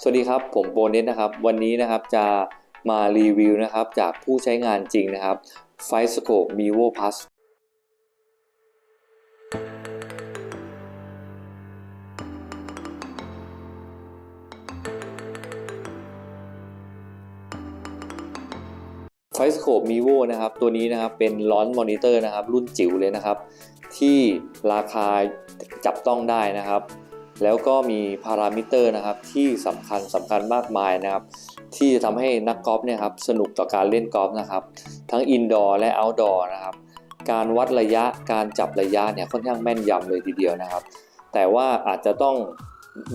สวัสดีครับ ผมโบเนสนะครับ วันนี้นะครับจะมารีวิวนะครับจากผู้ใช้งานจริงนะครับ f i s c o p e Mivo Plus ไฟสโคปมีโวนะครับตัวนี้นะครับเป็นร้อนมอนิเตอร์นะครับรุ่นจิ๋วเลยนะครับ ที่ราคาจับต้องได้นะครับ แล้วก็มีพารามิเตอร์นะครับที่สำคัญสำคัญมากมายนะครับ ที่จะทำให้นักกอล์ฟเนี่ยครับสนุกต่อการเล่นกอล์ฟนะครับ ทั้งอินดอร์และเอาท์ดอร์นะครับ การวัดระยะการจับระยะเนี่ยค่อนข้างแม่นยำเลยทีเดียวนะครับ แต่ว่าอาจจะต้อง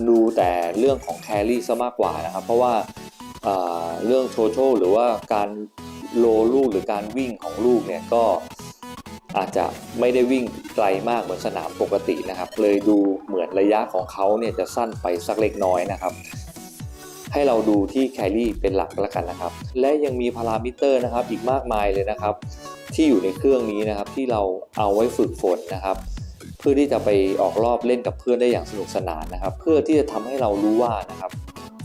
ดูแต่เรื่องของแครี่ซะมากกว่านะครับ เพราะว่าเอ่อเรื่องโท t a l หรือว่าการโลลูกหรือการวิ่งของลูกเนี่ยก็ อาจจะไม่ได้วิ่งไกลมากเหมือนสนามปกตินะครับ เลยดูเหมือนระยะของเขาเนี่ยจะสั้นไปสักเล็กน้อยนะครับให้เราดูที่แครี่เป็นหลักแล้วกันนะครับ และยังมีพารามิเตอร์นะครับอีกมากมายเลยนะครับ ที่อยู่ในเครื่องนี้นะครับที่เราเอาไว้ฝึกฝนนะครับ เพื่อที่จะไปออกรอบเล่นกับเพื่อนได้อย่างสนุกสนานนะครับ เพื่อที่จะทำให้เรารู้ว่านะครับ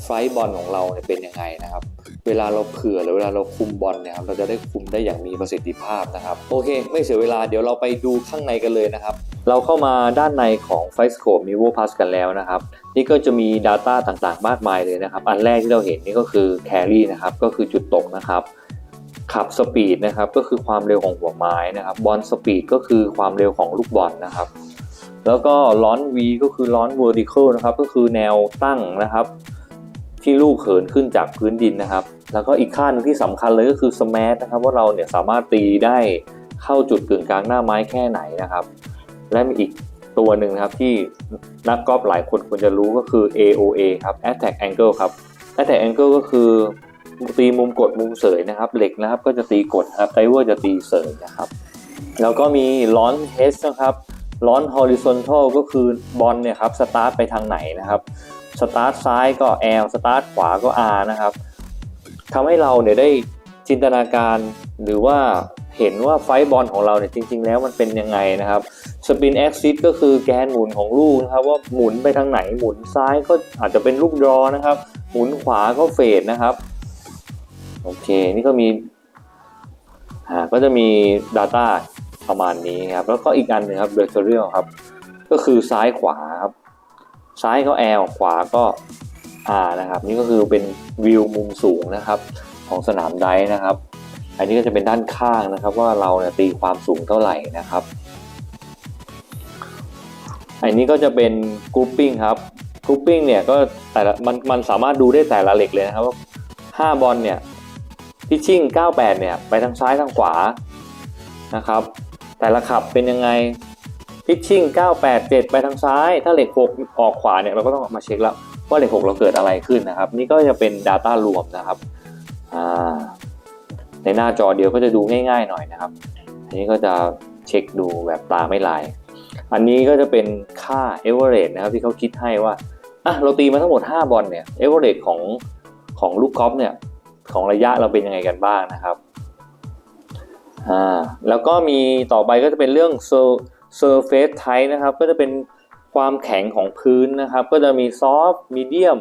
ไฟบอลของเราเนี่ยเป็นยังไงนะครับ เวลาเราเผื่อหรือเวลาเราคุมบอลเนี่ยครับเราจะได้คุมได้อย่างมีประสิทธิภาพนะครับ โอเค ไม่เสียเวลาเดี๋ยวเราไปดูข้างในกันเลยนะครับ เราเข้ามาด้านในของ f i s c o p e Mivo Plus กันแล้วนะครับ นี่ก็จะมี Data ต่างๆ มากมายเลยนะครับ อันแรกที่เราเห็นนี่ก็คือ Carry นะครับก็คือจุดตกนะครับขับสปีดนะครับก็คือความเร็วของหัวไม้นะครับบอลสปีดก็คือความเร็วของลูกบอลนะครับแล้วก็ล้อน V ก็คือล้อน vertical นะครับก็คือแนวตั้งนะครับ ที่ลูกเหินขึ้นจากพื้นดินนะครับ แล้วก็อีกค่านึงที่สำคัญเลยก็คือ smash นะครับว่าเราเนี่ยสามารถตีได้เข้าจุดกึ่งกลางหน้าไม้แค่ไหนนะครับ และมีอีกตัวหนึ่งนะครับที่นักกอล์ฟหลายคนควรจะรู้ก็คือ AOA ครับ Attack Angle ครับ Attack Angle ก็คือตีมุมกดมุมเสยนะครับ เหล็กนะครับก็จะตีกดนะครับไดเวอร์จะตีเสยนะครับ แล้วก็มีล้อนเฮสนะครับล้อน horizontal ก็คือบอลเนี่ยครับสตาร์ทไปทางไหนนะครับ สตาร์ทซ้ายก็ L สตาร์ทขวาก็ R นะครับทำให้เราเนี่ยได้จินตนาการหรือว่าเห็นว่าไฟบอลของเราเนี่ยจริง ๆ แล้วมันเป็นยังไงนะครับสปินแอ x ซิสก็คือแกนหมุนของลูกนะครับว่าหมุนไปทางไหนหมุนซ้ายก็อาจจะเป็นลูกดรอนะครับ หมุนขวาก็เฟดนะครับโอเคนี่ก็มีอ่าก็จะมี Data ประมาณนี้ครับแล้วก็อีกอันหนึงครับ Vectorial ครับก็คือซ้ายขวาครับ ซ้ายก็ L ขวาก็ R นะครับ นี่ก็คือเป็นวิวมุมสูงนะครับของสนามไดนะครับ อันนี้ก็จะเป็นด้านข้างนะครับ ว่าเราเนี่ยตีความสูงเท่าไหร่นะครับ อันนี้ก็จะเป็นกรุ๊ปปิ้งครับกรุ๊ปปิ้งเนี่ยก็แต่ละมันมันสามารถดูได้แต่ละเหล็กเลยนะครับว่า 5 บอลเนี่ยพิชชิ่ง 98 เนี่ย ไปทางซ้ายทางขวานะครับ แต่ละขับเป็นยังไง พิชชิ่ง987 ไปทางซ้าย ถ้าเหล็ก 6 ออกขวาเนี่ยเราก็ต้องมาเช็คแล้วว่าเหล็ก 6 เราเกิดอะไรขึ้นนะครับ นี่ก็จะเป็น Data รวมนะครับในหน้าจอเดียวก็จะดูง่ายๆหน่อยนะครับ อันนี้ก็จะเช็คดูแบบตาไม่ลาย อันนี้ก็จะเป็นค่า average นะครับที่เขาคิดให้ว่าอะเราตีมาทั้งหมด 5 บอลเนี่ย average ของของลูกกอล์ฟเนี่ยของระยะเราเป็นยังไงกันบ้างนะครับอ่าแล้วก็มีต่อไปก็จะเป็นเรื่อง surface type นะครับ ก็จะเป็นความแข็งของพื้นนะครับ ก็จะมี soft medium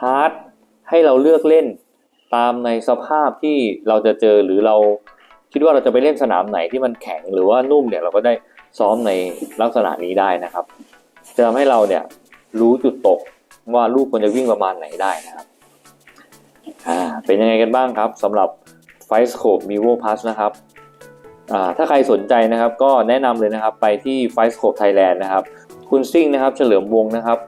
hard ให้เราเลือกเล่นตามในสภาพที่เราจะเจอหรือเราคิดว่าเราจะไปเล่นสนามไหนที่มันแข็งหรือว่านุ่มเนี่ยเราก็ได้ซ้อมในลักษณะนี้ได้นะครับ จะทำให้เราเนี่ยรู้จุดตกว่าลูกควรจะวิ่งประมาณไหนได้นะครับอ่าเป็นยังไงกันบ้างครับสำหรับ f i s c o p e Mivo Plus นะครับ ถ้าใครสนใจนะครับก็แนะนำเลยนะครับไปที่ f i s c o p e Thailand นะครับคุณซิ่งนะครับเฉลิมวงนะครับ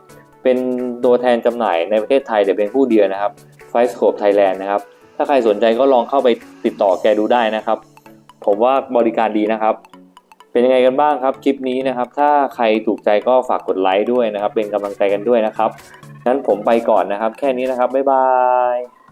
เป็นตัวแทนจำหน่ายในประเทศไทยแต่เป็นผู้เดียวนะครับ f i s c o p e Thailand นะครับถ้าใครสนใจก็ลองเข้าไปติดต่อแกดูได้นะครับ ผมว่าบริการดีนะครับ เป็นยังไงกันบ้างครับคลิปนี้นะครับ ถ้าใครถูกใจก็ฝากกดไลค์ด้วยนะครับ เป็นกำลังใจกันด้วยนะครับงั้นผมไปก่อนนะครับ แค่นี้นะครับบ๊ายบาย